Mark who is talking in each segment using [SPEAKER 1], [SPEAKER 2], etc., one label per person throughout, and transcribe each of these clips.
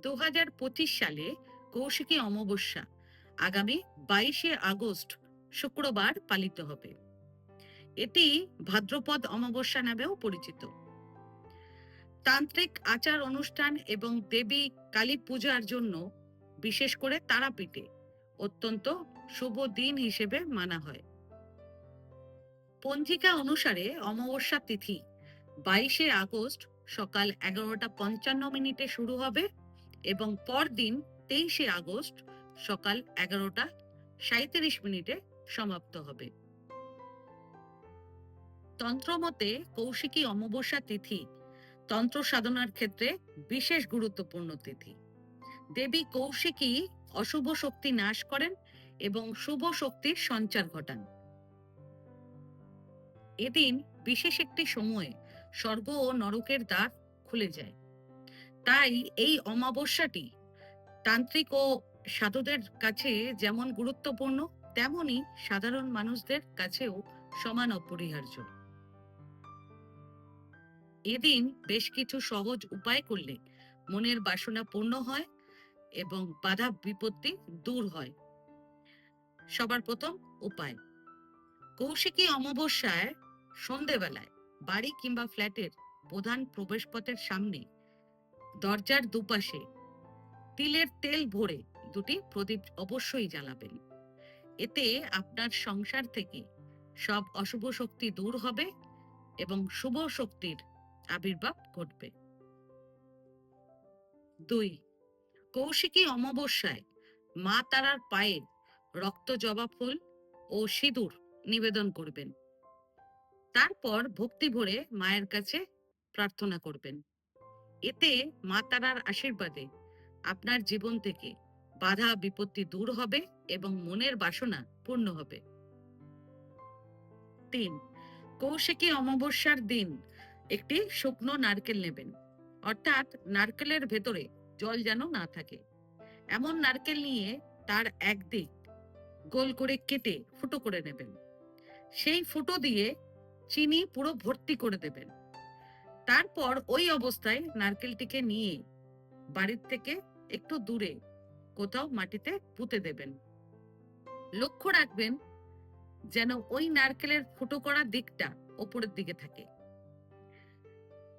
[SPEAKER 1] দু হাজার পঁচিশ সালে কৌশিকী অমাবস্যা, আগামী বাইশে আগস্ট শুক্রবার পালিত হবে। এটি ভাদ্রপদ অমাবস্যা নামেও পরিচিত। তান্ত্রিক আচার অনুষ্ঠান এবং দেবী কালী পূজার জন্য বিশেষ করে তারাপীঠে অত্যন্ত শুভ দিন হিসেবে মানা হয়। পঞ্জিকা অনুসারে অমাবস্যা তিথি বাইশে আগস্ট সকাল এগারোটা পঞ্চান্ন মিনিটে শুরু হবে এবং পরদিন তেইশে আগস্ট সকাল এগারোটা সাঁত্রিশ মিনিটে সমাপ্ত হবে। তন্ত্রমতে কৌশিকী অমাবস্যা তিথি তন্ত্র সাধনার ক্ষেত্রে বিশেষ গুরুত্বপূর্ণ তিথি। দেবী কৌশিকী অশুভ শক্তি নাশ করেন এবং শুভ শক্তির সঞ্চার ঘটান। এদিন বিশেষ একটি সময়ে স্বর্গ ও নরকের দ্বার খুলে যায়। তাই এই অমাবস্যাটি তান্ত্রিক ও সাধুদের কাছে যেমন গুরুত্বপূর্ণ, তেমনি সাধারণ মানুষদের কাছেও সমান অপরিহার্য। এদিন বেশ কিছু সহজ উপায় করলে মনের বাসনা পূর্ণ হয় এবং বাধা বিপত্তি দূর হয়। সবার প্রথম উপায়, কৌশিকী অমাবস্যায় সন্ধেবেলায় বাড়ি কিংবা ফ্ল্যাটের প্রধান প্রবেশপথের সামনে দরজার দুপাশে তিলের তেল ভরে দুটি প্রদীপ অবশ্যই জ্বালাবেন। এতে আপনার সংসার থেকে সব অশুভ শক্তি দূর হবে এবং শুভ শক্তির আবির্ভাব ঘটবে। দুই, কৌশিকী অমাবস্যায় মা তারার পায়ে রক্ত জবা ফুল ও সিঁদুর নিবেদন করবেন। তারপর ভক্তি ভরে মায়ের কাছে প্রার্থনা করবেন। এতে মা তারার আশীর্বাদে আপনার জীবন থেকে বাধা বিপত্তি দূর হবে এবং মনের বাসনা পূর্ণ হবে। তিন, কৌশিকী অমাবস্যার দিন একটি শুকনো নারকেল নেবেন। অর্থাৎ নারকেলের ভেতরে জল যেন না থাকে। এমন নারকেল নিয়ে তার একদিক গোল করে কেটে ফুটো করে নেবেন। সেই ফুটো দিয়ে চিনি পুরো ভর্তি করে দেবেন। তারপর ওই অবস্থায় নারকেলটিকে নিয়ে বাড়ির থেকে একটু দূরে, কোথাও মাটিতে পুঁতে দেবেন। লক্ষ্য রাখবেন যেন ওই নারকেলের ফুটো করা দিকটা ওপরের দিকে থাকে।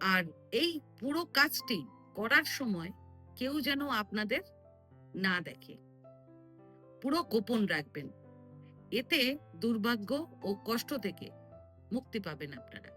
[SPEAKER 1] আর এই পুরো কাজটি করার সময় কেউ যেন আপনাদের না দেখে। পুরো গোপন রাখবেন। এতে দুর্ভাগ্য ও কষ্ট থেকে মুক্তি পাবেন আপনারা।